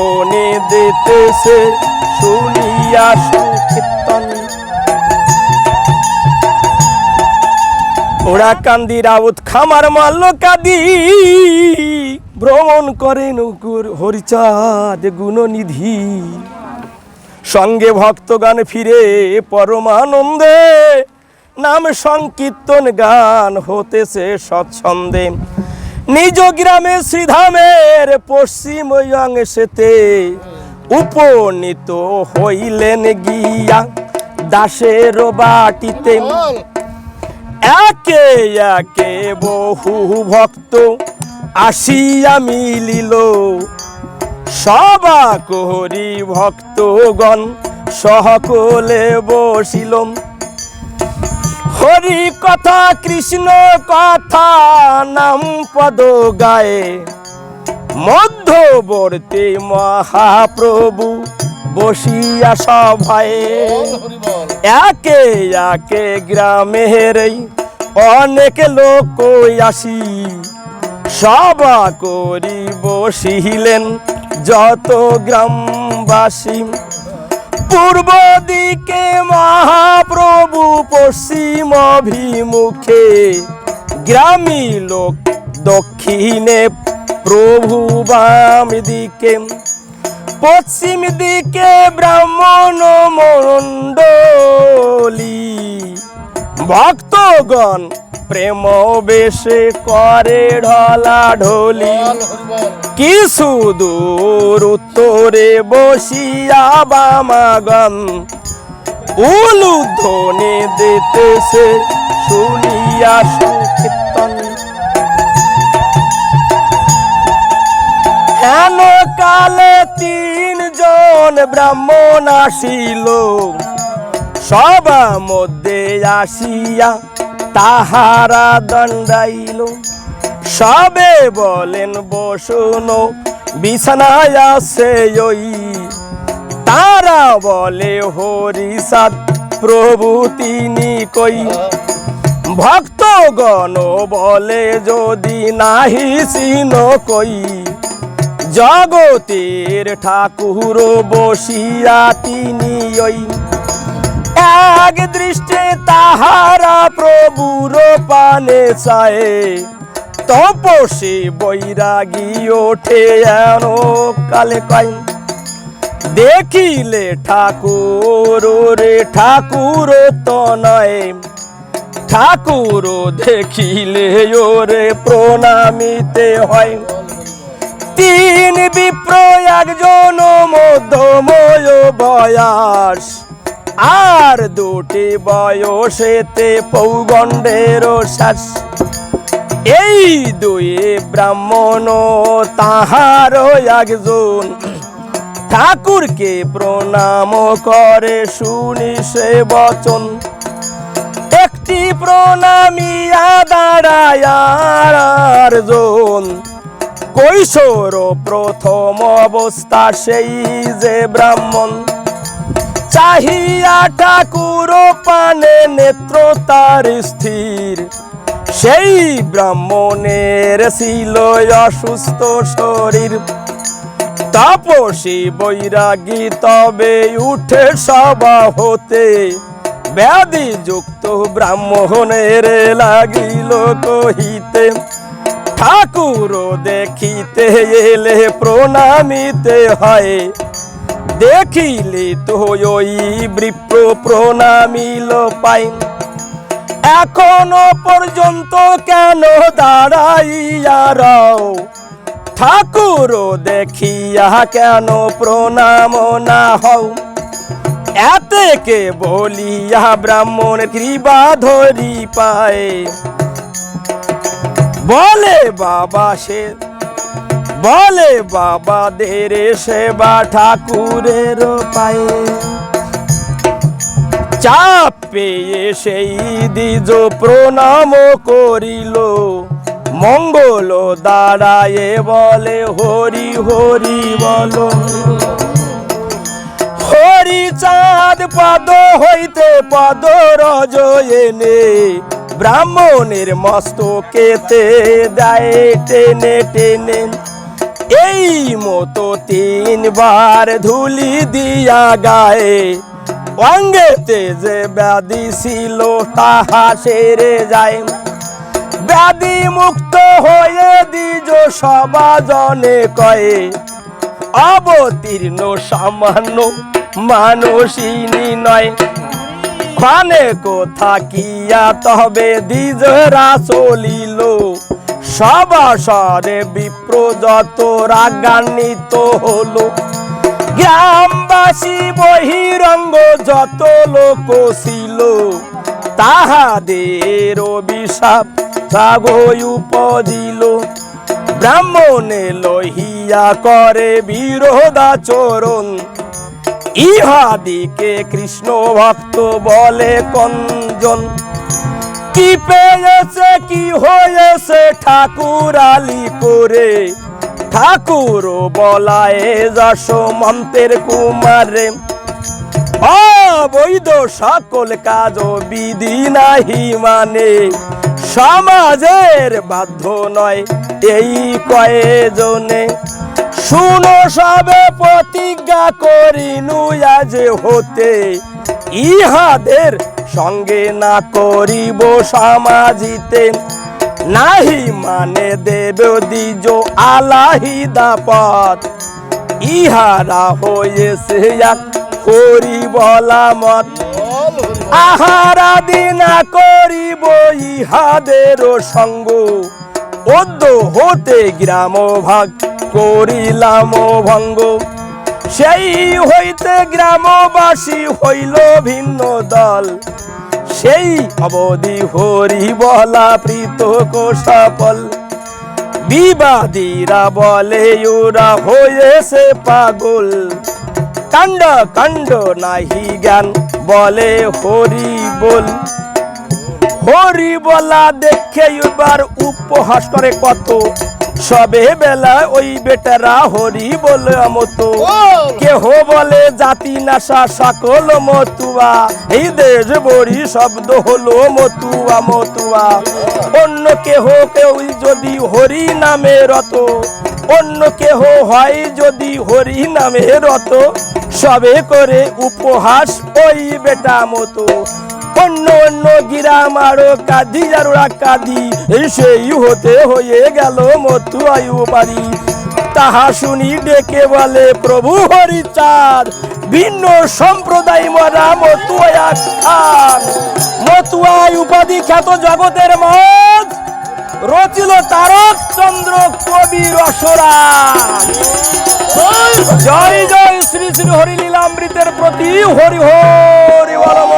ধ্বনি দিতেছে শুনিয়া সংকীর্তন। ওরা কান্দি রাউত খামার মাল্ল কাদি, ভ্রমণ করে নকুর হরিচাঁদ গুণনিধি। সঙ্গে ভক্তগান ফিরে পরমানন্দে, নাম সংকীর্তন গান হতেছে সৎসন্দে নিজ গ্রামে শ্রীধামের পশ্চিম অংশেতে উপনীত হইলেন গিয়া দাসের বাটিতে। একে একে বহু ভক্ত আসিয়া মিলিল। সবা করি ভক্তগণ সহকলে বসিল হরি কথা, কৃষ্ণ কথা, নাম পদ গায়ে। মধ্যবর্তী মহাপ্রভু বসিয়া সভায়। একে একে গ্রামের অনেক লোক আসি। সভা করি বসিলেন যত গ্রামবাসী। পূর্ব দিকে মহাপ্রভু পশ্চিম অভিমুখে গ্রামী লোক দক্ষিণে প্রভু বাম দিকে, পশ্চিম দিকে ব্রাহ্মণ মণ্ডলী। ভক্তগণ প্রেম বেশে করে ঢলা ঢলি। কিছু দূর উত্তরে বসিয়া বামাগন উলুধ্বনি দিতেছে শুনিয়া সংকীর্তন। হেন কালে তিনজন ব্রাহ্মণ আসিল। সবা মধ্যে আসিয়া তাহারা দণ্ডাইল। সবে বলেন বসুন, বিছানায় আছে ওই। তারা বলে হরিসাদ প্রভু তিনি কই? ভক্তগণ বলে, যদি নাহি চিন কই? জগতের ঠাকুর বসিয়া তিনি ওই। এক দৃষ্টে তাহারা প্রভুর পানে চায়। তপসে বৈরাগী ওঠে কালে কয়। দেখিলে ঠাকুর রে, ঠাকুর তো নয় ঠাকুর দেখিলে ওরে প্রণামিতে হয়। তিন বিপ্র একজন মধ্যময় বয়াস। আর দুটি বয়সেতে পৌগণ্ডের শ্বাস। এই দুই ব্রাহ্মণ তাহার একজন। ঠাকুরকে প্রণাম করে শুনি সে বচন। একটি প্রণামিয়া দাঁড়ায় জন কৈশোর প্রথম অবস্থা সেই যে ব্রাহ্মণ। চাহিয়া ঠাকুর পানে নেত্র তার স্থির। সেই ব্রাহ্মণের ছিল অসুস্থ শরীর। তাপসী বৈরাগী তবে উঠে সভা হতে ব্যাধি যুক্ত ব্রাহ্মণের লাগিল কহিতে, ঠাকুর দেখিতে এলে প্রণামিতে হয়। দেখিলে তো ওই বিপ্র প্রণামিল পাই এখনও পর্যন্ত কেন দাঁড়াইয়া রাও? ঠাকুর দেখিয়া কেন প্রণাম না হও? এতে এতেকে বলিয়া ব্রাহ্মণ কৃপা ধরি পায় বলে বাবা সে বলে বাবা দেরে সেবা ঠাকুরের পায়ে। চাপ পেয়ে সেই দ্বিজ প্রণাম করিল। মঙ্গল দাঁড়ায়ে বলে, হরি হরি বলো। হরি চাঁদ পদ হইতে পদ রজ এনে, ব্রাহ্মণের মস্তকেতে দেয় টেনে টেনে। এই মতো তিনবার ধুলি দিয়া গায়ে, অঙ্গেতে যে ব্যাধি ছিল তাহা সেরে যায়। ব্যাধি মুক্ত হয়ে দিজ সবাজনে কয়ে, অবতীর্ণ সামান্য মানুষিনী নয় খানে কোথা কিয়া তবে দ্বিজরা চলিল সবাসরে বিপ্র যত রাগান্বিত হলো। গ্রামবাসী বহিরঙ্গ যত লোক ছিল, তাহাদের অভিশাপ সাগই উপদিল। ব্রাহ্মণে লহিয়া করে বিরোধাচরণ। ইহাদিকে কৃষ্ণ ভক্ত বলে কঞ্জন। কি পেয়েছে, কি হয়েছে ঠাকুর আলি করে ঠাকুর বলায় যশ মন্ত্রের কুমারে। অবৈধ সকল কাজ বিধি নাহি মানে। সমাজের বাধ্য নয় এই কয়েজনে। শুনো সবে প্রতিজ্ঞা করি নুয়াজ হতে। ইহাদের সঙ্গে না করিব সমাজিতে। নাহি মানে দেব দ্বিজ আলাহিদা পথ ইহারা হয়েছে এক করি বলা মত আহারা দিনা করিব ইহাদের সঙ্গ। অদ্য হতে গ্রাম ভাগ করিলাম ভঙ্গ। সেই হইতে গ্রামবাসী হইল ভিন্ন দল। সেই অবধি হরি বলা প্রীত সফল বিবাদীরা বলে, ওরা হয়েছে পাগল। কাণ্ড কাণ্ড নাহি জ্ঞান বলে হরি বল হরি বলা দেখে এবার উপহাস করে কত। সবে বেলা ওই বেটারা হরি বলে মতো কেহ বলে জাতি নাশা সকল মতুয়া। এই দেশ বড়ি শব্দ হলো মতুয়া মতুয়া। অন্য কেহ কেউ যদি হরি নামে রত। অন্য কেহ হয় যদি হরি নামে রত। সবে করে উপহাস ওই বেটা মতো। অন্য অন্য গিরাম আরও কাঁদি যারা কাঁদি এই সেই হতে হয়ে গেল মতু আয়ু পারি তাহা শুনি ডেকে বলে, প্রভু হরিচাঁদ, ভিন্ন সম্প্রদায় মরা মতুয়া খান। মতুয়াই উপাধি খ্যাত জগতের মত, রচিল তারক চন্দ্র কবি রসরা জয় জয়, শ্রী শ্রী হরি লীলামৃতের প্রতি হরি হরি বলব।